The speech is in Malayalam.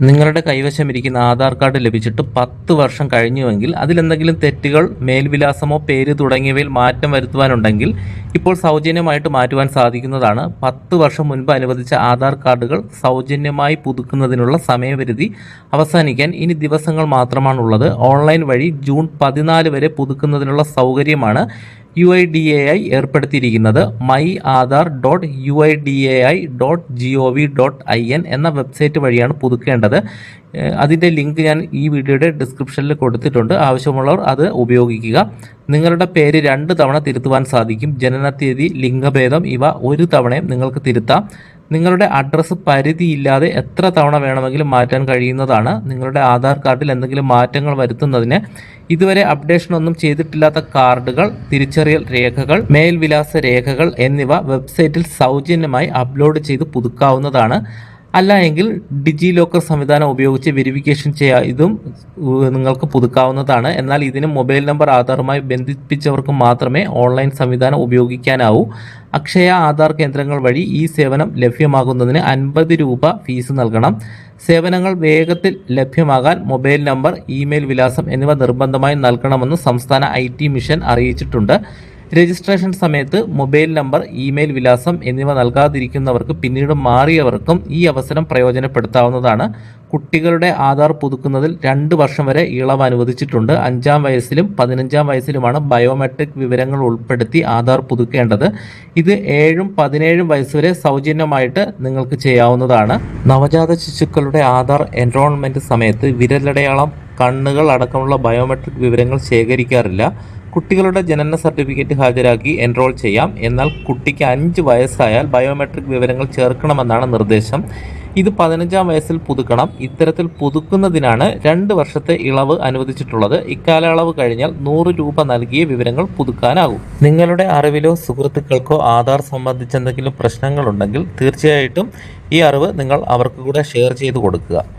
നിങ്ങളുടെ കൈവശമിരിക്കുന്ന ആധാർ കാർഡ് ലഭിച്ചിട്ട് പത്ത് വർഷം കഴിഞ്ഞുവെങ്കിൽ അതിലെന്തെങ്കിലും തെറ്റുകൾ മേൽവിലാസമോ പേര് തുടങ്ങിയവയിൽ മാറ്റം വരുത്തുവാനുണ്ടെങ്കിൽ ഇപ്പോൾ സൗജന്യമായിട്ട് മാറ്റുവാൻ സാധിക്കുന്നതാണ്. പത്ത് വർഷം മുൻപ് അനുവദിച്ച ആധാർ കാർഡുകൾ സൗജന്യമായി പുതുക്കുന്നതിനുള്ള സമയപരിധി അവസാനിക്കാൻ ഇനി ദിവസങ്ങൾ മാത്രമാണുള്ളത്. ഓൺലൈൻ വഴി ജൂൺ പതിനാല് വരെ പുതുക്കുന്നതിനുള്ള സൗകര്യമാണ് U I D A I ഏർപ്പെടുത്തിയിരിക്കുന്നത്. My Aadhaar dot U I D A I dot G O V dot I N എന്ന വെബ്സൈറ്റ് വഴിയാണ് പുതുക്കേണ്ടത്. അതിന്റെ ലിങ്ക് ഞാൻ ഈ വീഡിയോയുടെ ഡിസ്ക്രിപ്ഷനിൽ കൊടുത്തിട്ടുണ്ട്. ആവശ്യമുള്ളവർ അത് ഉപയോഗിക്കുക. നിങ്ങളുടെ പേര് രണ്ട് തവണ തിരുത്തുവാൻ സാധിക്കും. ജനനത്തീയതി ലിംഗഭേദം ഇവ ഒരു തവണയും നിങ്ങൾക്ക് തിരുത്താം. നിങ്ങളുടെ അഡ്രസ്സ് പരിധിയില്ലാതെ എത്ര തവണ വേണമെങ്കിലും മാറ്റാൻ കഴിയുന്നതാണ്. നിങ്ങളുടെ ആധാർ കാർഡിൽ എന്തെങ്കിലും മാറ്റങ്ങൾ വരുത്തുന്നതിന് ഇതുവരെ അപ്ഡേഷൻ ഒന്നും ചെയ്തിട്ടില്ലാത്ത കാർഡുകൾ തിരിച്ചറിയൽ രേഖകൾ മേൽവിലാസ രേഖകൾ എന്നിവ വെബ്സൈറ്റിൽ സൗജന്യമായി അപ്ലോഡ് ചെയ്ത് പുതുക്കാവുന്നതാണ്. അല്ല എങ്കിൽ ഡിജി ലോക്കർ സംവിധാനം ഉപയോഗിച്ച് വെരിഫിക്കേഷൻ ചെയ്യാ ഇതും നിങ്ങൾക്ക് പുതുക്കാവുന്നതാണ്. എന്നാൽ ഇതിന് മൊബൈൽ നമ്പർ ആധാറുമായി ബന്ധിപ്പിച്ചവർക്ക് മാത്രമേ ഓൺലൈൻ സംവിധാനം ഉപയോഗിക്കാനാവൂ. അക്ഷയ ആധാർ കേന്ദ്രങ്ങൾ വഴി ഈ സേവനം ലഭ്യമാകുന്നതിന് അൻപത് രൂപ ഫീസ് നൽകണം. സേവനങ്ങൾ വേഗത്തിൽ ലഭ്യമാകാൻ മൊബൈൽ നമ്പർ ഇമെയിൽ വിലാസം എന്നിവ നിർബന്ധമായി നൽകണമെന്ന് സംസ്ഥാന ഐ മിഷൻ അറിയിച്ചിട്ടുണ്ട്. രജിസ്ട്രേഷൻ സമയത്ത് മൊബൈൽ നമ്പർ ഇമെയിൽ വിലാസം എന്നിവ നൽകാതിരിക്കുന്നവർക്ക് പിന്നീട് മാറിയവർക്കും ഈ അവസരം പ്രയോജനപ്പെടുത്താവുന്നതാണ്. കുട്ടികളുടെ ആധാർ പുതുക്കുന്നതിൽ രണ്ട് വർഷം വരെ ഇളവ് അനുവദിച്ചിട്ടുണ്ട്. അഞ്ചാം വയസ്സിലും പതിനഞ്ചാം വയസ്സിലുമാണ് ബയോമെട്രിക് വിവരങ്ങൾ ഉൾപ്പെടുത്തി ആധാർ പുതുക്കേണ്ടത്. ഇത് ഏഴും പതിനേഴും വയസ്സ് വരെ സൗജന്യമായിട്ട് നിങ്ങൾക്ക് ചെയ്യാവുന്നതാണ്. നവജാത ശിശുക്കളുടെ ആധാർ എൻറോൾമെന്റ് സമയത്ത് വിരലടയാളം കണ്ണുകൾ അടക്കമുള്ള ബയോമെട്രിക് വിവരങ്ങൾ ശേഖരിക്കാറില്ല. കുട്ടികളുടെ ജനന സർട്ടിഫിക്കറ്റ് ഹാജരാക്കി എൻറോൾ ചെയ്യാം. എന്നാൽ കുട്ടിക്ക് അഞ്ച് വയസ്സായാൽ ബയോമെട്രിക് വിവരങ്ങൾ ചേർക്കണമെന്നാണ് നിർദ്ദേശം. ഇത് പതിനഞ്ചാം വയസ്സിൽ പുതുക്കണം. ഇത്തരത്തിൽ പുതുക്കുന്നതിനാണ് രണ്ട് വർഷത്തെ ഇളവ് അനുവദിച്ചിട്ടുള്ളത്. ഇക്കാലയളവ് കഴിഞ്ഞാൽ നൂറ് രൂപ നൽകിയ വിവരങ്ങൾ പുതുക്കാനാകും. നിങ്ങളുടെ അറിവിലോ സുഹൃത്തുക്കൾക്കോ ആധാർ സംബന്ധിച്ച് എന്തെങ്കിലും പ്രശ്നങ്ങളുണ്ടെങ്കിൽ തീർച്ചയായിട്ടും ഈ അറിവ് നിങ്ങൾ അവർക്ക് കൂടെ ഷെയർ ചെയ്ത് കൊടുക്കുക.